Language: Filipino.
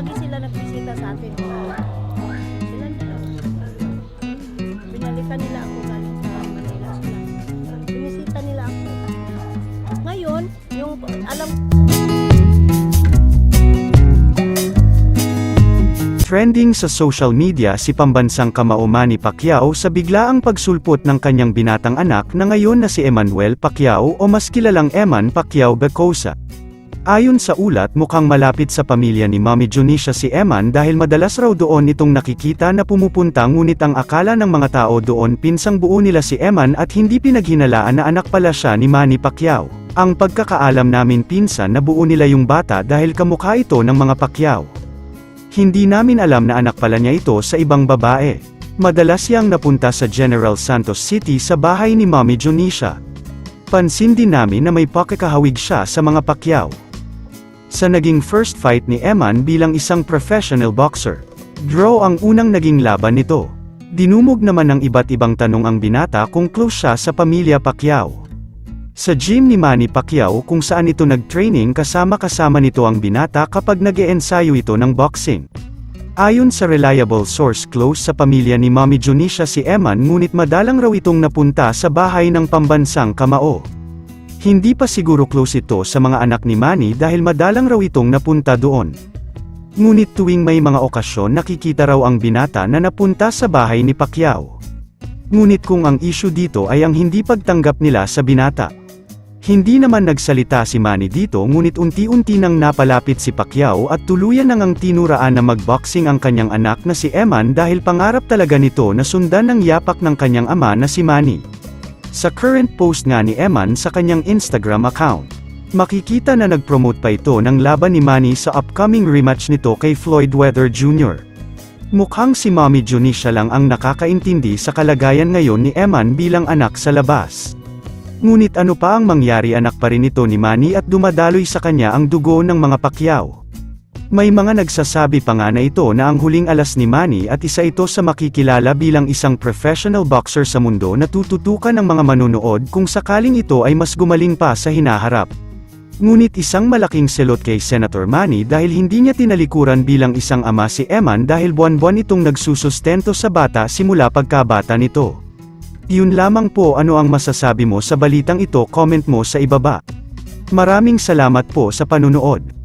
lagi sila nagbisita sa atin. Sila binalikan nila ako galing sa Manila sila. Binisita nila ako. Ngayon, yung alam Trending sa social media si pambansang kamao Manny Pacquiao sa biglaang pagsulpot ng kanyang binatang anak na ngayon na si Emmanuel Pacquiao o mas kilalang Eman Pacquiao Becosa. Ayon sa ulat mukhang malapit sa pamilya ni Mommy Junisha si Eman dahil madalas raw doon itong nakikita na pumupunta ngunit ang akala ng mga tao doon pinsang buo nila si Eman at hindi pinaghinalaan na anak pala siya ni Manny Pacquiao. Ang pagkakaalam namin pinsan na buo nila yung bata dahil kamukha ito ng mga Pacquiao. Hindi namin alam na anak pala niya ito sa ibang babae. Madalas siyang napunta sa General Santos City sa bahay ni Mommy Junisha. Pansin din namin na may pakikahawig siya sa mga Pacquiao. Sa naging first fight ni Eman bilang isang professional boxer. Draw ang unang naging laban nito. Dinumog naman ng iba't ibang tanong ang binata kung close siya sa pamilya Pacquiao. Sa gym ni Manny Pacquiao kung saan ito nag-training kasama-kasama nito ang binata kapag nag ensayo ito ng boxing. Ayon sa reliable source close sa pamilya ni Mommy Junisha si Eman ngunit madalang raw itong napunta sa bahay ng pambansang kamao. Hindi pa siguro close ito sa mga anak ni Manny dahil madalang raw itong napunta doon. Ngunit tuwing may mga okasyon nakikita raw ang binata na napunta sa bahay ni Pacquiao. Ngunit kung ang issue dito ay ang hindi pagtanggap nila sa binata. Hindi naman nagsalita si Manny dito ngunit unti-unti nang napalapit si Pacquiao at tuluyan nang ang tinuraan na magboxing ang kanyang anak na si Eman dahil pangarap talaga nito na sundan ng yapak ng kanyang ama na si Manny. Sa current post nga ni Eman sa kanyang Instagram account, makikita na nag-promote pa ito ng laban ni Manny sa upcoming rematch nito kay Floyd Weather Jr. Mukhang si Mommy Junisha lang ang nakakaintindi sa kalagayan ngayon ni Eman bilang anak sa labas. Ngunit ano pa ang mangyari anak pa rin ito ni Manny at dumadaloy sa kanya ang dugo ng mga Pacquiao. May mga nagsasabi pa nga na ito na ang huling alas ni Manny at isa ito sa makikilala bilang isang professional boxer sa mundo na tututukan ng mga manunood kung sakaling ito ay mas gumaling pa sa hinaharap. Ngunit isang malaking selot kay Senator Manny dahil hindi niya tinalikuran bilang isang ama si Eman dahil buwan-buwan itong nagsusustento sa bata simula pagkabata nito. Yun lamang po ano ang masasabi mo sa balitang ito comment mo sa ibaba. Maraming salamat po sa panunood.